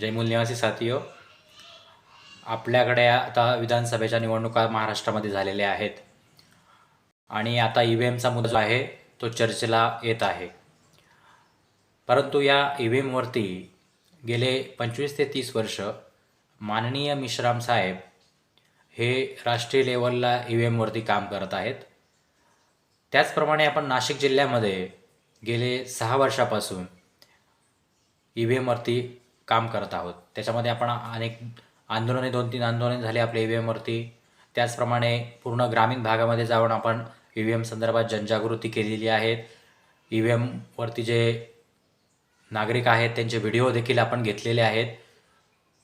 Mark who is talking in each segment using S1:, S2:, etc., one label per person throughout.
S1: जयमूल निवासी साथीयो आपल्याकडे आता विधानसभेच्या निवडणुका महाराष्ट्रामध्ये झालेल्या आहेत. आणि आता ई व्ही एमचा मुद्दा जो आहे तो चर्चेला येत आहे. परंतु या ई व्ही एमवरती गेले पंचवीस ते तीस वर्ष माननीय मिश्राम साहेब हे राष्ट्रीय लेवलला ई व्ही एमवरती काम करत आहेत. त्याचप्रमाणे आपण नाशिक जिल्ह्यामध्ये गेले सहा वर्षापासून ई व्ही एमवरती काम करत आहोत. त्याच्यामध्ये आपण अनेक आंदोलने दोन तीन आंदोलने झाले आपल्या ई व्ही एमवरती त्याचप्रमाणे पूर्ण ग्रामीण भागामध्ये जाऊन आपण ई व्ही एम संदर्भात जनजागृती केलेली आहे. ई व्ही एमवरती जे नागरिक आहेत त्यांचे व्हिडिओ देखील आपण घेतलेले आहेत.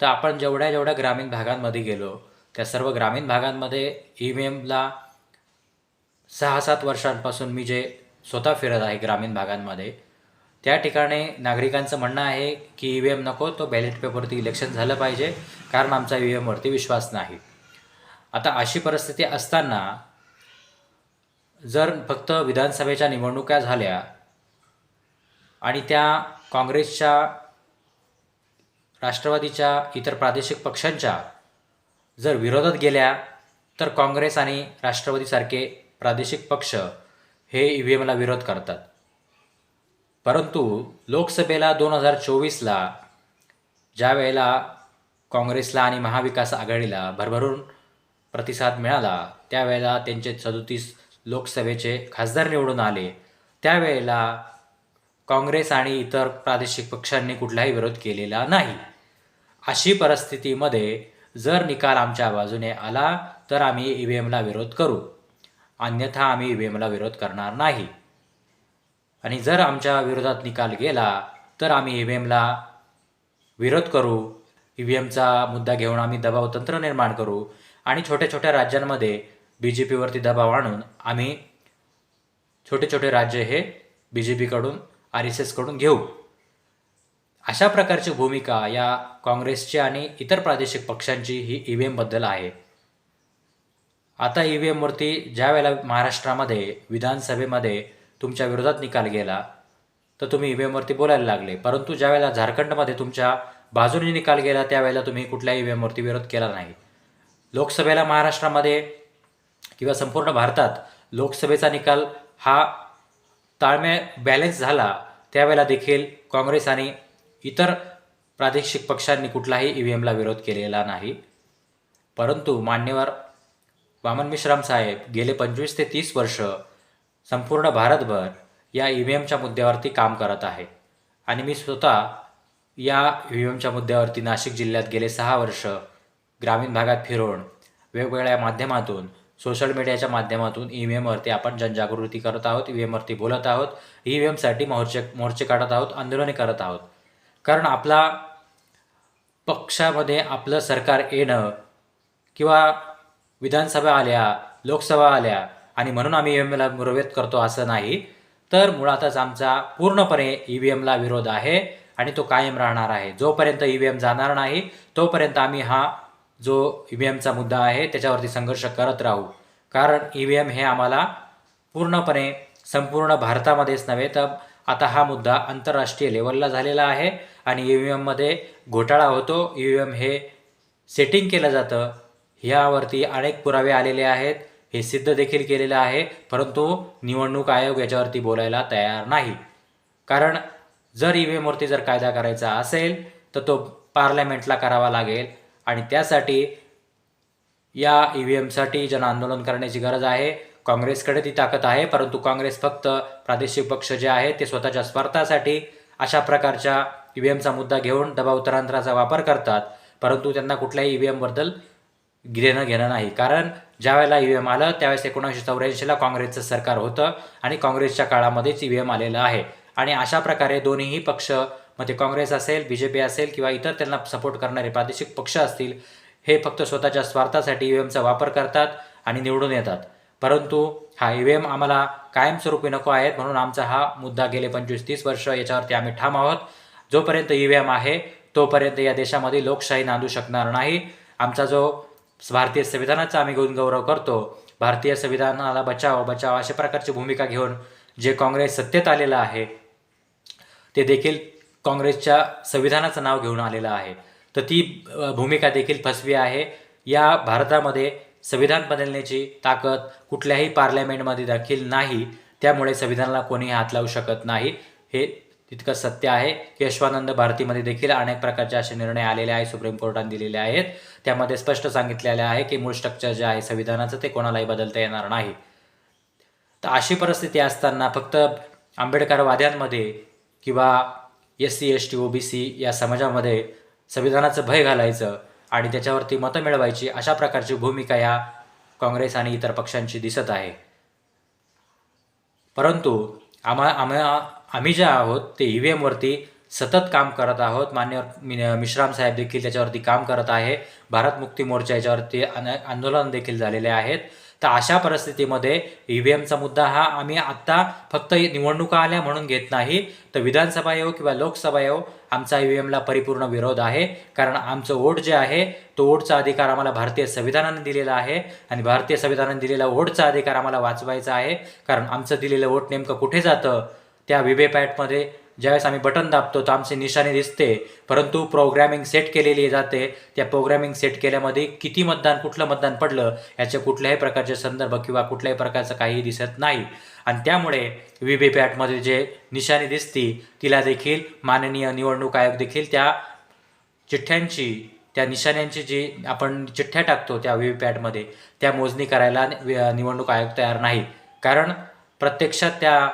S1: तर आपण जेवढ्या जेवढ्या ग्रामीण भागांमध्ये गेलो त्या सर्व ग्रामीण भागांमध्ये ई व्ही एमला सहा सात वर्षांपासून मी जे स्वतः फिरत आहे ग्रामीण भागांमध्ये त्या ठिकाणी नागरिकांचं म्हणणं आहे की ई व्ही एम नको तो बॅलेट पेपरवरती इलेक्शन झालं पाहिजे कारण आमचा ई व्ही एमवरती विश्वास नाही. आता अशी परिस्थिती असताना जर फक्त विधानसभेच्या निवडणुका झाल्या आणि त्या काँग्रेसच्या राष्ट्रवादीच्या इतर प्रादेशिक पक्षांच्या जर विरोधात गेल्या तर काँग्रेस आणि राष्ट्रवादीसारखे प्रादेशिक पक्ष हे ई व्ही एमला विरोध करतात. परंतु लोकसभेला दोन हजार चोवीसला ज्या वेळेला काँग्रेसला आणि महाविकास आघाडीला भरभरून प्रतिसाद मिळाला त्यावेळेला त्यांचे सदोतीस लोकसभेचे खासदार निवडून आले. त्यावेळेला काँग्रेस आणि इतर प्रादेशिक पक्षांनी कुठलाही विरोध केलेला नाही. अशी परिस्थितीमध्ये जर निकाल आमच्या बाजूने आला तर आम्ही ई व्ही एमला विरोध करू. अन्यथा आम्ही ई व्ही एमला विरोध करणार नाही. आणि जर आमच्या विरोधात निकाल गेला तर आम्ही ई व्ही एमला विरोध करू ई व्ही एमचा मुद्दा घेऊन आम्ही दबाव तंत्र निर्माण करू आणि छोट्या छोट्या राज्यांमध्ये बी जे पीवरती दबाव आणून आम्ही छोटे छोटे राज्य हे बी जे पीकडून आर एस एसकडून घेऊ. अशा प्रकारची भूमिका या काँग्रेसची आणि इतर प्रादेशिक पक्षांची ही ई व्ही एमबद्दल आहे. आता ई व्ही एमवरती ज्या वेळेला महाराष्ट्रामध्ये विधानसभेमध्ये तुमच्या विरोधात निकाल गेला तर तुम्ही ई एमवरती बोलायला लागले. परंतु ज्या वेळेला झारखंडमध्ये तुमच्या बाजूने निकाल गेला त्यावेळेला तुम्ही कुठल्याही ईव्हीएमवरती एमवरती विरोध केला नाही. लोकसभेला महाराष्ट्रामध्ये किंवा संपूर्ण भारतात लोकसभेचा निकाल हा ताळमेळ बॅलेन्स झाला त्यावेळेला देखील काँग्रेस आणि इतर प्रादेशिक पक्षांनी कुठलाही ई व्ही एमला विरोध केलेला नाही. परंतु मान्यवर वामन मिश्राम साहेब गेले पंचवीस ते तीस वर्ष संपूर्ण भारतभर या ई व्ही एमच्या मुद्द्यावरती काम करत आहे. आणि मी स्वतः या ई व्ही एमच्या मुद्द्यावरती नाशिक जिल्ह्यात गेले सहा वर्ष ग्रामीण भागात फिरून वेगवेगळ्या माध्यमातून सोशल मीडियाच्या माध्यमातून ई व्ही एमवरती आपण जनजागृती करत आहोत ई व्ही एमवरती बोलत आहोत ई व्ही एमसाठी मोर्चे मोर्चे काढत आहोत आंदोलने करत आहोत. कारण आपला पक्षामध्ये आपलं सरकार येणं किंवा विधानसभा आल्या लोकसभा आल्या आणि म्हणून आम्ही ई व्ही एमला विरोध करतो असं नाही. तर मुळातच आमचा पूर्णपणे ई व्ही एमला विरोध आहे आणि तो कायम राहणार आहे. जोपर्यंत ई व्ही एम जाणार नाही तोपर्यंत आम्ही हा जो ई व्ही एमचा मुद्दा आहे त्याच्यावरती संघर्ष करत राहू. कारण ई व्ही एम हे आम्हाला पूर्णपणे संपूर्ण भारतामध्येच नव्हे तर आता हा मुद्दा आंतरराष्ट्रीय लेवलला झालेला आहे आणि ई व्ही एममध्ये घोटाळा होतो. ई व्ही एम हे सेटिंग केलं जातं. ह्यावरती अनेक पुरावे आलेले आहेत. हे सिद्ध देखील केलेलं आहे परंतु निवडणूक आयोग याच्यावरती बोलायला तयार नाही. कारण जर ई व्ही एमवरती जर कायदा करायचा असेल तर तो पार्लमेंटला करावा लागेल. आणि त्यासाठी या ई व्ही एमसाठी जन आंदोलन करण्याची गरज आहे. काँग्रेसकडे ती ताकद आहे परंतु काँग्रेस फक्त प्रादेशिक पक्ष जे आहे ते स्वतःच्या स्वार्थासाठी अशा प्रकारच्या ई व्ही एमचा मुद्दा घेऊन दबाव तंत्राचा वापर करतात. परंतु त्यांना कुठल्याही ई व्ही एमबद्दल घेणं घेणं नाही. कारण ज्या वेळेला ई व्ही एम आलं त्यावेळेस एकोणीसशे चौऱ्याऐंशीला काँग्रेसचं सरकार होतं आणि काँग्रेसच्या काळामध्येच ई व्ही एम आलेलं आहे. आणि अशा प्रकारे दोन्हीही पक्ष मग ते काँग्रेस असेल बी जे पी असेल किंवा इतर त्यांना सपोर्ट करणारे प्रादेशिक पक्ष असतील हे फक्त स्वतःच्या स्वार्थासाठी ई व्ही एमचा वापर करतात आणि निवडून येतात. परंतु हा ई व्ही एम आम्हाला कायमस्वरूपी नको आहेत म्हणून आमचा हा मुद्दा गेले पंचवीस तीस वर्ष याच्यावरती आम्ही ठाम आहोत. जोपर्यंत ई व्ही एम आहे तोपर्यंत या देशामध्ये लोकशाही नांदू शकणार नाही. आमचा जो भारतीय संविधानाचा आम्ही घेऊन गौरव करतो. भारतीय संविधानाला बचाव बचाव अशा प्रकारची भूमिका घेऊन जे काँग्रेस सत्तेत आलेलं आहे ते देखील काँग्रेसच्या संविधानाचं नाव घेऊन आलेलं आहे. तर ती भूमिका देखील फसवी आहे. या भारतामध्ये संविधान बदलण्याची ताकद कुठल्याही पार्लमेंटमध्ये देखील नाही. त्यामुळे संविधानाला कोणीही हात लावू शकत नाही. हे तितकं सत्य आहे. की यशवानंद भारतीमध्ये देखील अनेक प्रकारचे असे निर्णय आलेले आहे सुप्रीम कोर्टाने दिलेले आहेत. त्यामध्ये स्पष्ट सांगितलेले आहे की मूळ स्ट्रक्चर जे आहे संविधानाचं ते कोणालाही बदलता येणार नाही. तर अशी परिस्थिती असताना फक्त आंबेडकरवाद्यांमध्ये किंवा S C S T O B C या समाजामध्ये संविधानाचं भय घालायचं आणि त्याच्यावरती मतं मिळवायची अशा प्रकारची भूमिका या काँग्रेस आणि इतर पक्षांची दिसत आहे. परंतु आम्हा आम्हा आम्ही जे आहोत ते ई व्ही एमवरती सतत काम करत आहोत. मान्य मिश्राम साहेब देखील त्याच्यावरती काम करत आहे. भारत मुक्ती मोर्चा याच्यावरती आंदोलन देखील झालेले आहेत. तर अशा परिस्थितीमध्ये ई व्ही एमचा मुद्दा हा आम्ही आत्ता फक्त निवडणुका आल्या म्हणून घेत नाही. तर विधानसभा येऊ किंवा लोकसभा येऊ आमचा ई व्ही एमला परिपूर्ण विरोध आहे. कारण आमचं वोट जे आहे तो वोटचा अधिकार आम्हाला भारतीय संविधानाने दिलेला आहे. आणि भारतीय संविधानाने दिलेला वोटचा अधिकार आम्हाला वाचवायचा आहे. कारण आमचं दिलेलं वोट नेमकं कुठे जातं? त्या विवेपॅटमध्ये ज्यावेळेस आम्ही बटन दाबतो तर आमची निशाणी दिसते. परंतु प्रोग्रॅमिंग सेट केलेली जाते. त्या प्रोग्रॅमिंग सेट केल्यामध्ये किती मतदान कुठलं मतदान पडलं याचे कुठल्याही प्रकारचे संदर्भ किंवा कुठल्याही प्रकारचं काही दिसत नाही. आणि त्यामुळे व्ही पॅटमध्ये जे निशाणी दिसती तिला देखील माननीय निवडणूक आयोग देखील त्या चिठ्ठ्यांची त्या निशाण्यांची जी आपण चिठ्ठ्या टाकतो त्या व्हीव्हीपॅटमध्ये त्या मोजणी करायला निवडणूक आयोग तयार नाही. कारण प्रत्यक्षात त्या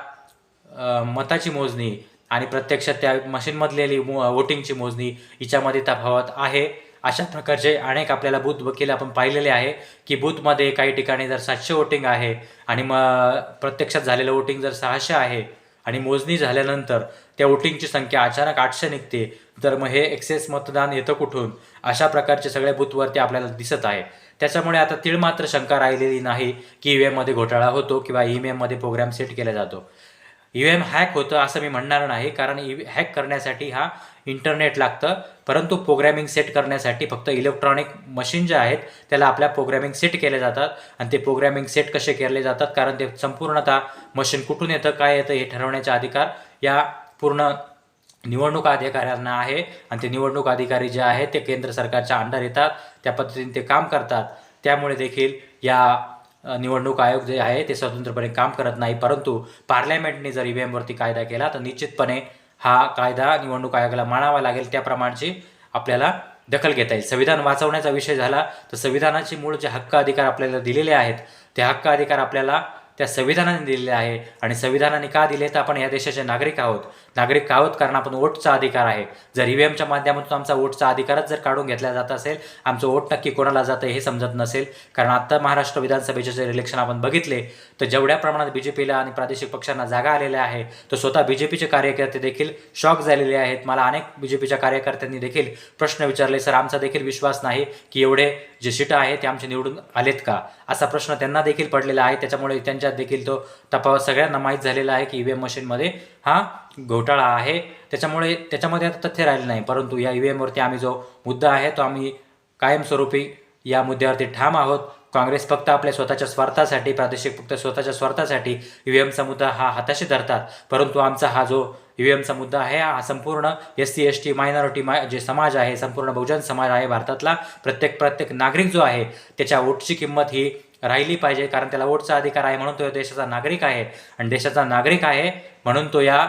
S1: मताची मोजणी आणि प्रत्यक्षात त्या मशीनमधलेली मो वोटिंगची मोजणी हिच्यामध्ये तफावत आहे. अशा प्रकारचे अनेक आपल्याला बूथ वकील आपण पाहिलेले आहे की बूथमध्ये काही ठिकाणी जर सातशे वोटिंग आहे आणि मग प्रत्यक्षात झालेलं वोटिंग जर सहाशे आहे आणि मोजणी झाल्यानंतर त्या वोटिंगची संख्या अचानक आठशे निघते तर मग हे एक्सेस मतदान येतं कुठून? अशा प्रकारचे सगळे बूथवरती आपल्याला दिसत आहे. त्याच्यामुळे आता तीळ मात्र शंका राहिलेली नाही की ई व्ही एममध्ये घोटाळा होतो किंवा ई व्ही एममध्ये प्रोग्राम सेट केला जातो. ई व्ही एम हॅक होतं असं मी म्हणणार नाही कारण ई हॅक करण्यासाठी हा इंटरनेट लागतं. परंतु प्रोग्रॅमिंग सेट करण्यासाठी फक्त इलेक्ट्रॉनिक मशीन जे आहेत त्याला आपल्या प्रोग्रॅमिंग सेट केले जातात. आणि ते प्रोग्रॅमिंग सेट कसे केले जातात? कारण ते संपूर्णतः मशीन कुठून येतं काय येतं हे ठरवण्याचा अधिकार या पूर्ण निवडणूक अधिकाऱ्यांना आहे. आणि ते निवडणूक अधिकारी जे आहेत ते केंद्र सरकारच्या अंडर येतात. त्या पद्धतीने ते काम करतात. त्यामुळे देखील या निवडणूक आयोग जे आहे ते स्वतंत्रपणे काम करत नाही. परंतु पार्लमेंटने जर ई व्ही एमवरती कायदा केला तर निश्चितपणे हा कायदा निवडणूक आयोगाला मानावा लागेल. त्याप्रमाणची आपल्याला दखल घेता येईल. संविधान वाचवण्याचा विषय झाला तर संविधानाचे मूळ जे हक्क अधिकार आपल्याला दिलेले आहेत ते हक्क अधिकार आपल्याला त्या संविधानाने दिलेले आहे. आणि संविधानाने का दिले? तर आपण या देशाचे नागरिक आहोत. नागरिक आहोत कारण आपण वोटचा अधिकार आहे. जर ई व्ही एमच्या माध्यमातून आमचा वोटचा अधिकारच जर काढून घेतला जात असेल आमचं वोट नक्की कोणाला जातं हे समजत नसेल. कारण आत्ता महाराष्ट्र विधानसभेचे जर इलेक्शन आपण बघितले तर जेवढ्या प्रमाणात बी जे पीला आणि प्रादेशिक पक्षांना जागा आलेल्या आहे तर स्वतः बी जे पीचे कार्यकर्ते देखील शॉक झालेले आहेत. मला अनेक बी जे पीच्या कार्यकर्त्यांनी देखील प्रश्न विचारले सर आमचा देखील विश्वास नाही की एवढे जे सीटं आहे ते आमचे निवडून आलेत का? असा प्रश्न त्यांना देखील पडलेला आहे. त्याच्यामुळे त्यांच्यात देखील तो तपास सगळ्यांना माहीत झालेला आहे की ई व्ही एम मशीनमध्ये हा घोटाळा आहे. त्याच्यामुळे त्याच्यामध्ये आता तथ्य राहिले नाही. परंतु या ई व्ही एमवरती आम्ही जो मुद्दा आहे तो आम्ही कायमस्वरूपी या मुद्द्यावरती ठाम आहोत. काँग्रेस फक्त आपल्या स्वतःच्या स्वार्थासाठी प्रादेशिक फक्त स्वतःच्या स्वार्थासाठी ई व्ही एमचा मुद्दा हा हाताशी धरतात. परंतु आमचा हा जो ई व्ही एमचा मुद्दा आहे हा संपूर्ण S C S T minority माय जे समाज आहे संपूर्ण बहुजन समाज आहे भारतातला प्रत्येक प्रत्येक नागरिक जो आहे त्याच्या वोटची किंमत ही राहिली पाहिजे. कारण त्याला वोटचा अधिकार आहे म्हणून तो देशाचा नागरिक आहे. आणि देशाचा नागरिक आहे म्हणून तो या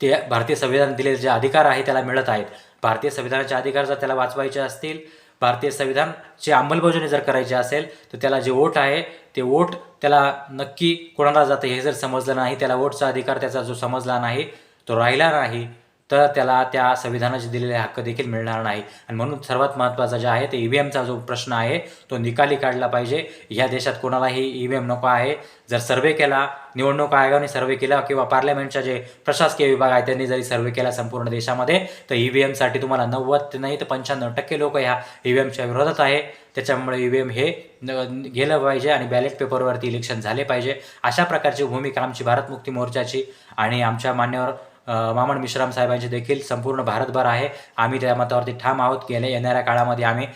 S1: ते भारतीय संविधान दिलेले जे अधिकार आहे त्याला मिळत आहेत. भारतीय संविधानाचे अधिकार जर त्याला वाचवायचे असतील भारतीय संविधानची अंमलबजावणी जर करायची असेल तर त्याला जे वोट आहे ते वोट त्याला नक्की कोणाला जातं हे जर समजलं नाही त्याला वोटचा अधिकार त्याचा जो समजला नाही तो राहिला नाही. तर त्याला त्या संविधानाचे दिलेले हक्क देखील मिळणार नाही. आणि म्हणून सर्वात महत्त्वाचा जे आहे ते ई व्ही एमचा जो प्रश्न आहे तो निकाली काढला पाहिजे. ह्या देशात कोणालाही ई व्ही एम नको आहे. जर सर्वे केला निवडणूक आयोगाने सर्वे केला किंवा पार्लमेंटच्या जे प्रशासकीय विभाग आहे त्यांनी जरी सर्वे केला संपूर्ण देशामध्ये तर ई व्ही एमसाठी तुम्हाला नव्वद नाही तर पंच्याण्णव टक्के लोक ह्या ई व्ही एमच्या विरोधात आहे. त्याच्यामुळे ई व्ही एम हे न- गेलं पाहिजे आणि बॅलेट पेपरवरती इलेक्शन झाले पाहिजे. अशा प्रकारची भूमिका आमची भारत मुक्ती मोर्चाची आणि आमच्या मान्यवर मामण मिश्राम साहेबांचे देखील संपूर्ण भारतभर आहे. आम्ही त्या मतावरती ठाम आहोत. गेल्या येणाऱ्या काळामध्ये आम्ही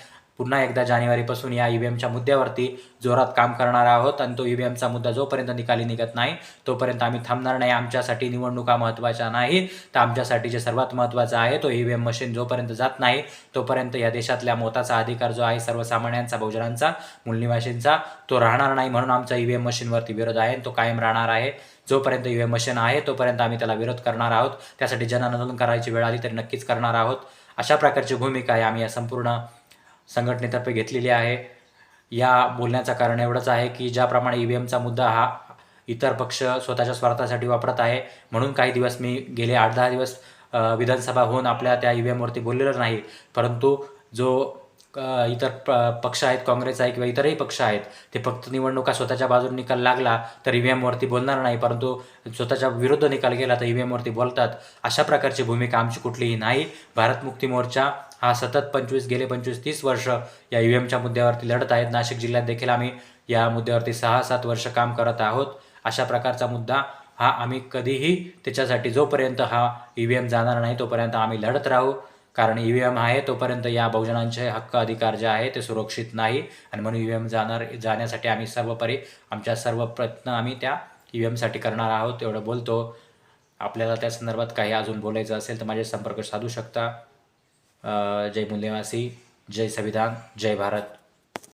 S1: पुन्हा एकदा जानेवारीपासून या ई एमच्या मुद्द्यावरती जोरात काम करणार आहोत आणि तो ई एमचा मुद्दा जोपर्यंत निकाली निघत नाही तोपर्यंत आम्ही थांबणार नाही. आमच्यासाठी निवडणुका महत्त्वाच्या नाही. तर आमच्यासाठी जे सर्वात महत्त्वाचं आहे तो ई एम मशीन जोपर्यंत जात नाही तोपर्यंत या देशातल्या मोताचा अधिकार जो आहे सर्वसामान्यांचा बहुजनांचा मूलनिवासींचा तो राहणार नाही म्हणून आमचा ई एम मशीनवरती विरोध आहे आणि तो कायम राहणार आहे. जोपर्यंत ई एम मशीन आहे तोपर्यंत आम्ही त्याला विरोध करणार आहोत. त्यासाठी जनआंदोलन करायची वेळ आली तरी नक्कीच करणार आहोत. अशा प्रकारची भूमिका आहे आम्ही या संपूर्ण संघटनेतर्फे घेतलेली आहे. या बोलण्याचं कारण एवढंच आहे की ज्याप्रमाणे ई व्ही एमचा मुद्दा हा इतर पक्ष स्वतःच्या स्वार्थासाठी वापरत आहे. म्हणून काही दिवस मी गेले आठ दहा दिवस विधानसभा होऊन आपल्या त्या ई व्ही एमवरती बोललेलं नाही. परंतु जो इतर प- पक्ष आहेत काँग्रेस आहे किंवा इतरही पक्ष आहेत ते फक्त निवडणुका स्वतःच्या बाजूने निकाल लागला तर ई व्ही एमवरती बोलणार नाही परंतु स्वतःच्या विरुद्ध निकाल गेला तर ई व्ही एमवरती बोलतात. अशा प्रकारची भूमिका आमची कुठलीही नाही. भारत मुक्ती मोर्चा हा सतत पंचवीस गेले पंचवीस तीस वर्ष या ई व्ही एमच्या मुद्द्यावरती लढत आहेत. नाशिक जिल्ह्यात देखील आम्ही या मुद्द्यावरती सहा सात वर्ष काम करत आहोत. अशा प्रकारचा मुद्दा हा आम्ही कधीही त्याच्यासाठी जोपर्यंत हा ई व्ही एम जाणार नाही तोपर्यंत आम्ही लढत राहू. कारण ई व्ही एम आहे तोपर्यंत या बहुजनांचे हक्क अधिकार जे आहे ते सुरक्षित नाही. आणि म्हणून ई व्ही एम जाणार जाण्यासाठी आम्ही सर्वपरी आमच्या सर्व प्रयत्न आम्ही त्या ई व्ही एमसाठी करणार आहोत एवढं बोलतो. आपल्याला त्या संदर्भात काही अजून बोलायचं असेल तर माझे संपर्क साधू शकता. जय मूल्यवासी जय संविधान जय भारत.